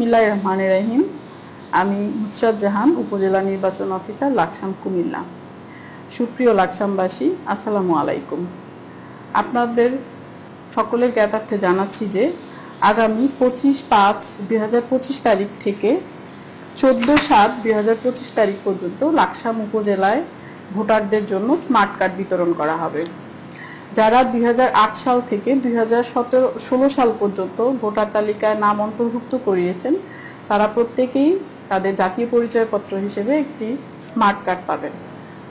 বিসমিল্লাহ রহমান রহিম। আমি নুসরাত জাহান, উপজেলা নির্বাচন অফিসার লাকসাম কুমিল্লা। সুপ্রিয় লাকসামবাসী, আসসালামু আলাইকুম। আপনাদের সকলের জ্ঞাতার্থে জানাচ্ছি যে, আগামী পঁচিশ পাঁচ দুই তারিখ থেকে চোদ্দ সাত দুই তারিখ পর্যন্ত লাকসাম উপজেলায় ভোটারদের জন্য স্মার্ট কার্ড বিতরণ করা হবে। যারা দুই হাজার আট সাল থেকে দুই সাল পর্যন্ত ভোটার তালিকায় নাম অন্তর্ভুক্ত করিয়েছেন, তারা প্রত্যেকেই তাদের জাতীয় পরিচয়পত্র হিসেবে একটি স্মার্ট কার্ড পাবেন।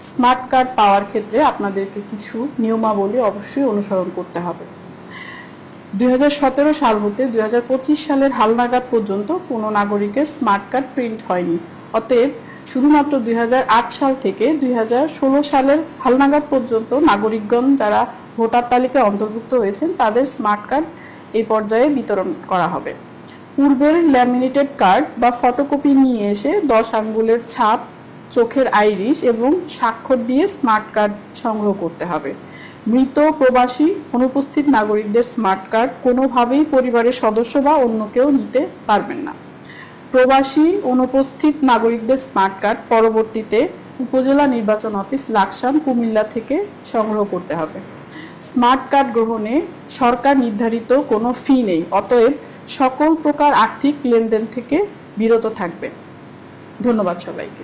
স্মার্ট কার্ড পাওয়ার ক্ষেত্রে আপনাদেরকে কিছু নিয়মাবলী অবশ্যই অনুসরণ করতে হবে। দুই হাজার সতেরো সাল হতে দুই হাজার পঁচিশ সালের হালনাগাদ পর্যন্ত কোনো নাগরিকের স্মার্ট কার্ড প্রিন্ট হয়নি। অতএব শুধুমাত্র দুই হাজার আট সাল থেকে দুই হাজার ষোলো সালের হালনাগাদ পর্যন্ত নাগরিকগণ যারা ভোটার তালিকায় অন্তর্ভুক্ত হয়েছেন, তাদের স্মার্ট কার্ড এই পর্যায়ে বিতরণ করা হবে। পূর্বের ল্যামিনেটেড কার্ড বা ফটোকপি নিয়ে এসে দশ আঙ্গুলের ছাপ, চোখের আইরিশ এবং স্বাক্ষর দিয়ে স্মার্ট কার্ড সংগ্রহ করতে হবে। মৃত প্রবাসী, অনুপস্থিত নাগরিকদের স্মার্ট কার্ড কোনোভাবেই পরিবারের সদস্য বা অন্য কেউ নিতে পারবেন না। প্রবাসী, অনুপস্থিত নাগরিকদের স্মার্ট কার্ড পরবর্তীতে উপজেলা নির্বাচন অফিস লাকসাম কুমিল্লা থেকে সংগ্রহ করতে হবে। স্মার্ট কার্ড গ্রহণে সরকার নির্ধারিত কোনো ফি নেই, অতএব সকল প্রকার আর্থিক লেনদেন থেকে বিরত থাকবে ধন্যবাদ সবাইকে।